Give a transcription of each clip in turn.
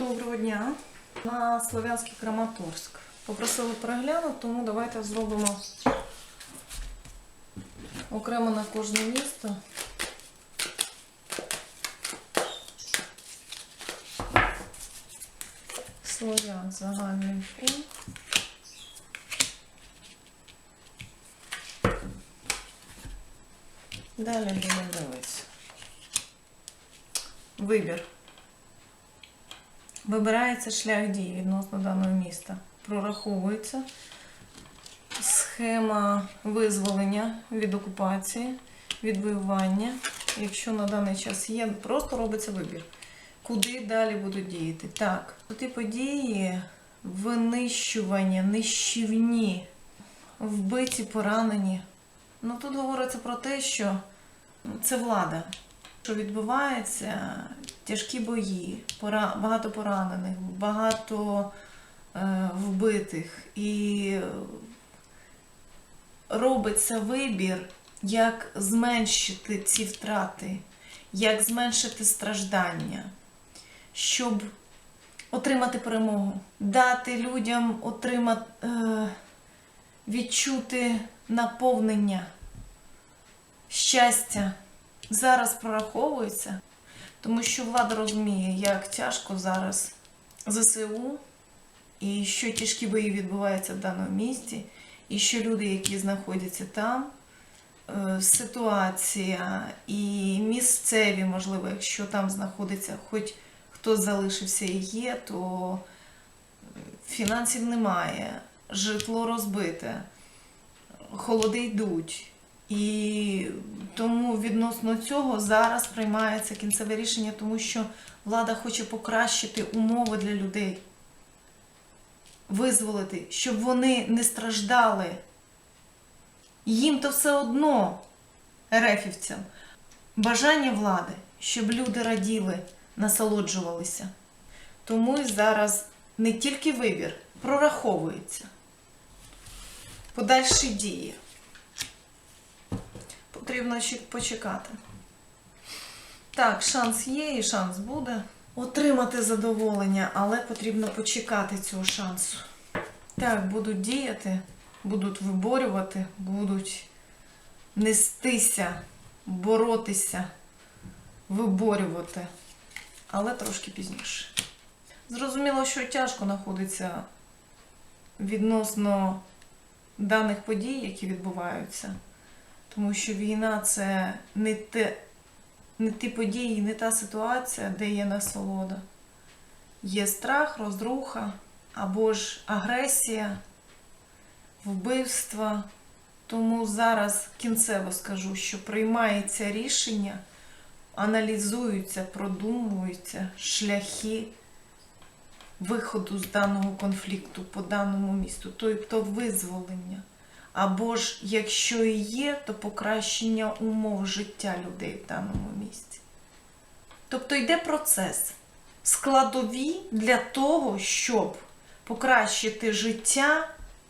Доброго дня на Слов'янський Краматорськ. Попросили переглянути, тому давайте зробимо окремо на кожне місто. Слов'ян загальний фон. Далі будемо дивитися. Вибір. Вибирається шлях дії відносно даного міста. Прораховується схема визволення від окупації, відвоювання. Якщо на даний час є, просто робиться вибір. Куди далі будуть діяти? Так, ті події винищування, нищівні, вбиті, поранені. Ну тут говориться про те, що це влада. Що відбувається тяжкі бої, пора, багато поранених, багато е, вбитих, і робиться вибір, як зменшити ці втрати, як зменшити страждання, щоб отримати перемогу, дати людям отримати, е, відчути наповнення, щастя зараз прораховується, тому що влада розуміє, як тяжко зараз ЗСУ, і що тяжкі бої відбуваються в даному місті, і що люди, які знаходяться там, е, ситуація і місцеві, можливо, якщо там знаходиться хоч хтось залишився і є, то фінансів немає, житло розбите, холоди йдуть. І тому відносно цього зараз приймається кінцеве рішення, тому що влада хоче покращити умови для людей, визволити, щоб вони не страждали. Їм то все одно, ерефівцям, бажання влади, щоб люди раділи, насолоджувалися. Тому і зараз не тільки вибір, прораховується. Подальші дії. Потрібно ще почекати. Так, шанс є і шанс буде. Отримати задоволення, але потрібно почекати цього шансу. Так, будуть діяти, будуть виборювати, будуть нестися, боротися, виборювати. Але трошки пізніше. Зрозуміло, що тяжко знаходиться відносно даних подій, які відбуваються. Тому що війна це не, те, не ті події, не та ситуація, де є насолода. Є страх, розруха або ж агресія, вбивства. Тому зараз кінцево скажу, що приймається рішення, аналізуються, продумуються шляхи виходу з даного конфлікту по даному місту, тобто визволення. Або ж, якщо і є, то покращення умов життя людей в даному місці. Тобто йде процес складові для того, щоб покращити життя,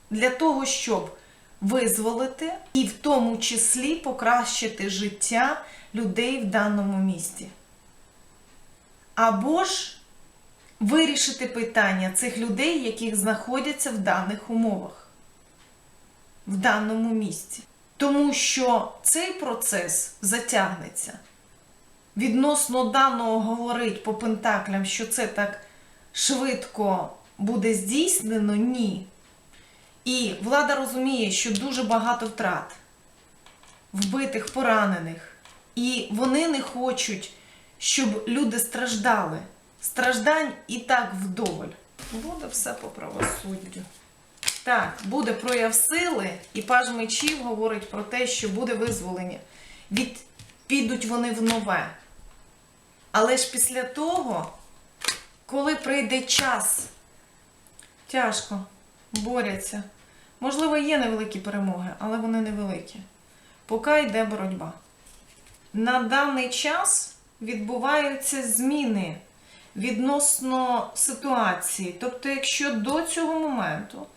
для того, щоб визволити і в тому числі покращити життя людей в даному місті. Або ж вирішити питання цих людей, яких знаходяться в даних умовах в даному місці. Тому що цей процес затягнеться. Відносно даного говорить по пентаклям, що це так швидко буде здійснено, ні. І влада розуміє, що дуже багато втрат, вбитих, поранених. І вони не хочуть, щоб люди страждали. Страждань і так вдоволь. Буде все по правосуддю. Так, буде прояв сили, і паж мечів говорить про те, що буде визволення. Від... Підуть вони в нове. Але ж після того, коли прийде час, тяжко, борються. Можливо, є невеликі перемоги, але вони невеликі. Поки йде боротьба. На даний час відбуваються зміни відносно ситуації. Тобто, якщо до цього моменту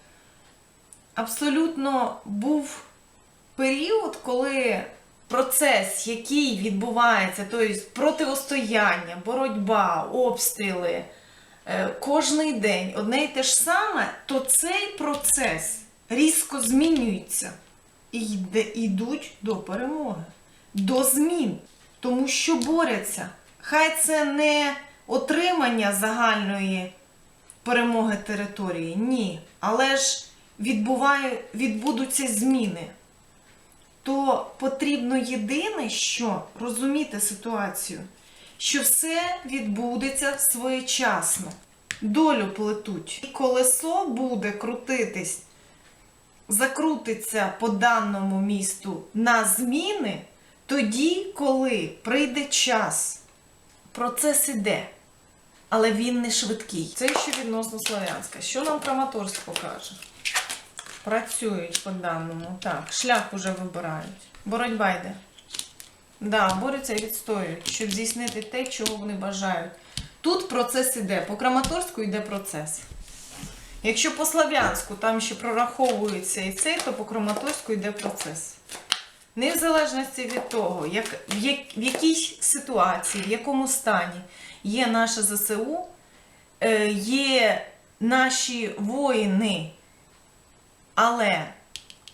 абсолютно був період, коли процес, який відбувається, тобто протистояння, боротьба, обстріли, е, кожний день одне й те ж саме, то цей процес різко змінюється і йдуть до перемоги, до змін, тому що борються. Хай це не отримання загальної перемоги території, ні. Але ж відбуває, відбудуться зміни. То потрібно єдине, що розуміти ситуацію, що все відбудеться своєчасно. Долю плетуть. І колесо буде крутитись, закрутиться по даному місту на зміни тоді, коли прийде час. Процес іде, але він не швидкий. Це ще відносно Слов'янська. Що нам Краматорськ покаже? Працюють по даному. Так, шлях уже вибирають. Боротьба йде. Да, борються і відстоюють, щоб здійснити те, чого вони бажають. Тут процес іде. По Краматорську йде процес. Якщо по Слав'янську там ще прораховується і цей, то по Краматорську йде процес. Не в залежності від того, як, в, як, в якій ситуації, в якому стані є наше ЗСУ, е, є наші воїни, але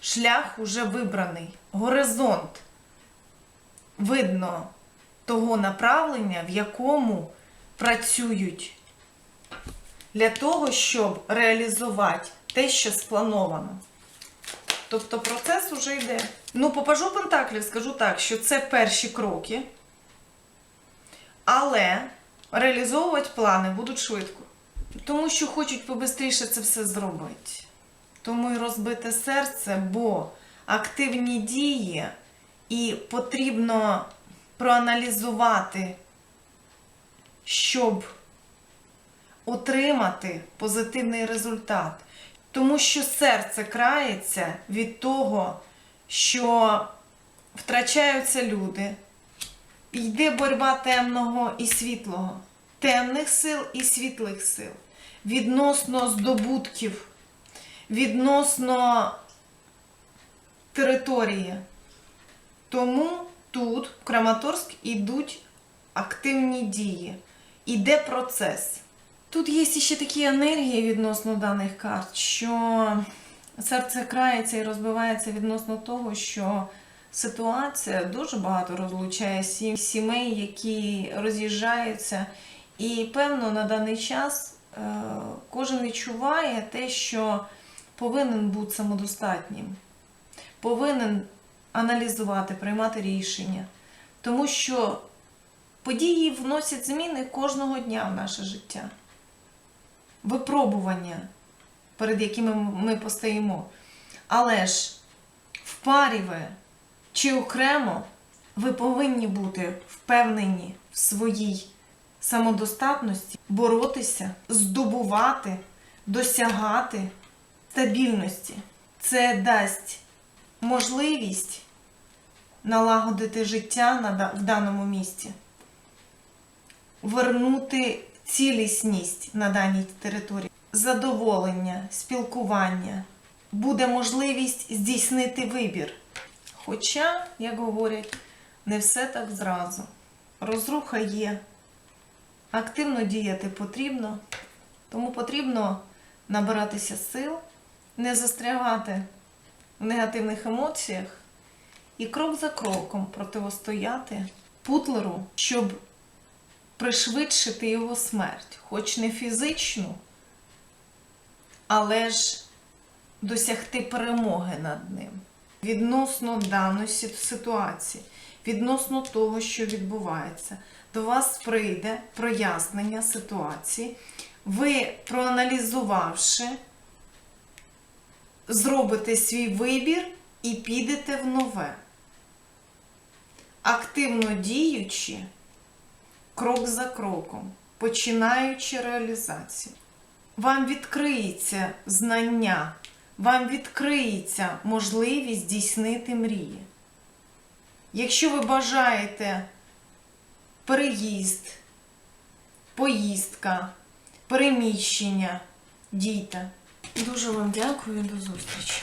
шлях уже вибраний, горизонт. Видно того направлення, в якому працюють для того, щоб реалізувати те, що сплановано. Тобто процес уже йде. Ну, по пажу Пентаклів скажу так, що це перші кроки, але реалізовувати плани будуть швидко. Тому що хочуть побистріше це все зробити. Тому і розбите серце, бо активні дії і потрібно проаналізувати, щоб отримати позитивний результат. Тому що серце крається від того, що втрачаються люди, йде боротьба темного і світлого, темних сил і світлих сил, відносно здобутків, відносно території. Тому тут, в Краматорськ, ідуть активні дії, іде процес. Тут є ще такі енергії відносно даних карт, що серце крається і розбивається відносно того, що ситуація дуже багато розлучає сімей, які роз'їжджаються. І певно на даний час е, кожен відчуває те, що повинен бути самодостатнім, повинен аналізувати, приймати рішення. Тому що події вносять зміни кожного дня в наше життя випробування, перед якими ми постоїмо. Але ж в парі ви чи окремо ви повинні бути впевнені в своїй самодостатності, боротися, здобувати, досягати стабільності. Це дасть можливість налагодити життя в даному місці вернути цілісність на даній території, задоволення, спілкування, буде можливість здійснити вибір. Хоча, як говорять, не все так зразу. Розруха є, активно діяти потрібно, тому потрібно набиратися сил, не застрягати в негативних емоціях і крок за кроком противостояти путлеру, щоб пришвидшити його смерть, хоч не фізичну, але ж досягти перемоги над ним відносно даної ситуації, відносно того, що відбувається. До вас прийде прояснення ситуації. Ви, проаналізувавши, зробите свій вибір і підете в нове. Активно діючи, крок за кроком, починаючи реалізацію. Вам відкриється знання, вам відкриється можливість здійснити мрії. Якщо ви бажаєте переїзд, поїздка, переміщення, дійте. Дуже вам дякую і до зустрічі.